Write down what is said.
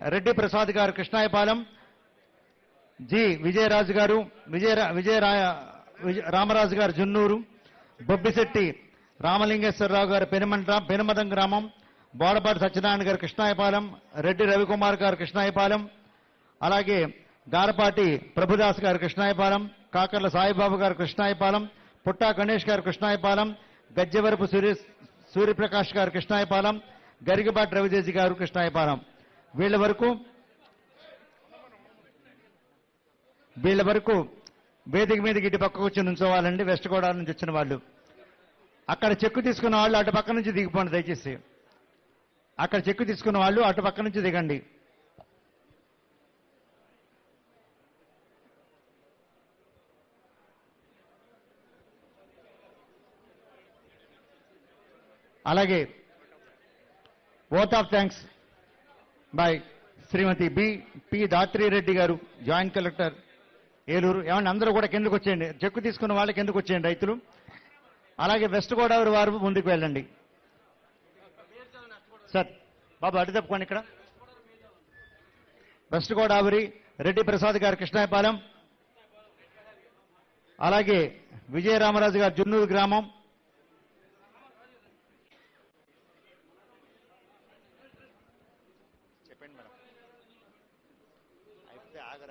రెడ్డి ప్రసాద్ గారు కృష్ణాయపాలెం జి విజయరాజు గారు విజయ విజయ రామరాజు గారు జున్నూరు బొబ్బిశెట్టి రామలింగేశ్వరరావు గారు పెనుమంట పెనుమదం గ్రామం బోడపాటి సత్యనారాయణ గారు కృష్ణాయపాలెం రెడ్డి రవికుమార్ గారు కృష్ణాయపాలెం అలాగే గారపాటి ప్రభుదాస్ గారు కృష్ణాయపాలెం కాకర్ల సాయిబాబు గారు కృష్ణాయపాలెం పుట్టా గణేష్ గారు కృష్ణాయపాలెం గజ్జెవరపు సూర్య సూర్యప్రకాష్ గారు కృష్ణాయపాలెం గరిగబాటి రవిదేజీ గారు కృష్ణాయపాలెం. వీళ్ళ వరకు వీళ్ళ వరకు వేదిక మీదకి ఇటు పక్కకు వచ్చి నుంచోవాలండి వెస్ట్ గోదావరి నుంచి వచ్చిన వాళ్ళు. అక్కడ చెక్కు తీసుకున్న వాళ్ళు అటు పక్క నుంచి దిగిపోండి దయచేసి. అక్కడ చెక్కు తీసుకున్న వాళ్ళు అటు పక్క నుంచి దిగండి. అలాగే vote of thanks. By Shrimati B P Dhatri Reddy గారు జాయింట్ కలెక్టర్ ఏలూరు. ఏమన్నా అందరూ కూడా కిందకు వచ్చేయండి. చెక్కు తీసుకున్న వాళ్ళకి ఎందుకు వచ్చేయండి రైతులు. అలాగే వెస్ట్ గోదావరి వారు ముందుకు వెళ్ళండి. సార్ బాబు అటు తప్పుకోండి ఇక్కడ. వెస్ట్ గోదావరి రెడ్డి ప్రసాద్ గారు కృష్ణాయపాలెం. అలాగే విజయరామరాజు గారు జున్నూరు గ్రామం. Depend madam. ಐ ಪಿ ಆಗ